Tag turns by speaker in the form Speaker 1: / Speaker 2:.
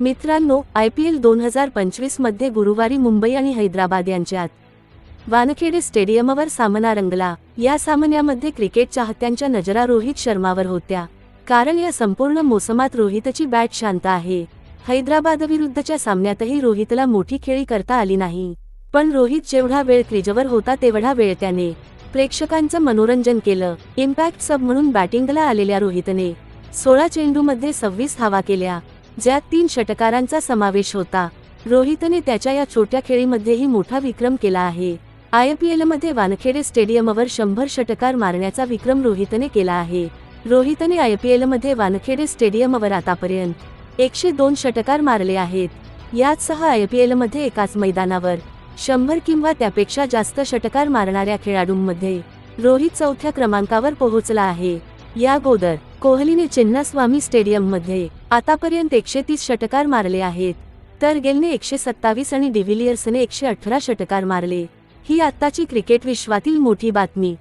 Speaker 1: मित्रांनो I P L दोन हजार पंचवीसमध्ये गुरुवारी मुंबई आणि हैदराबाद यांच्यात वानखेडे स्टेडियमवर सामना रंगला. या सामन्यामध्ये क्रिकेट चाहत्यांच्या नजरा रोहित शर्मावर होत्या. कारण या संपूर्ण मोसमात रोहितची बॅट शांत आहे. हैदराबादविरुद्धच्या सामन्यातही रोहितला मोठी खेळी करता आली नाही. पण रोहित जेवढा वेळ क्रिजवर होता तेवढा वेळ त्याने प्रेक्षकांचं मनोरंजन केलं. इम्पॅक्ट सब म्हणून बॅटिंगला आलेल्या रोहितने सोळा चेंडूमध्ये सव्वीस धावा केल्या. ज्यात तीन षटकारांचा समावेश होता. रोहितने त्याच्या या छोट्या खेळीमध्येही मोठा विक्रम केला आहे. आय पी एलमध्ये वानखेडे स्टेडियमवर शंभर षटकार मारण्याचा विक्रम रोहितने केला आहे. रोहितने आय पी एलमध्ये वानखेडे स्टेडियमवर आतापर्यंत एकशे दोन षटकार मारले आहेत. यातसह आय पी एलमध्ये एकाच मैदानावर शंभर किंवा त्यापेक्षा जास्त षटकार मारणाऱ्या खेळाडूंमध्ये रोहित चौथ्या क्रमांकावर पोहोचला आहे. या गोदर कोहलीने चिन्नास्वामी स्टेडियममध्ये आतापर्यंत एकशे तीस षटकार मारले आहेत. तर गेलने एकशे सत्तावीस आणि डिव्हिलियर्सने एकशे अठरा षटकार मारले. ही आत्ताची क्रिकेट विश्वातील मोठी बातमी.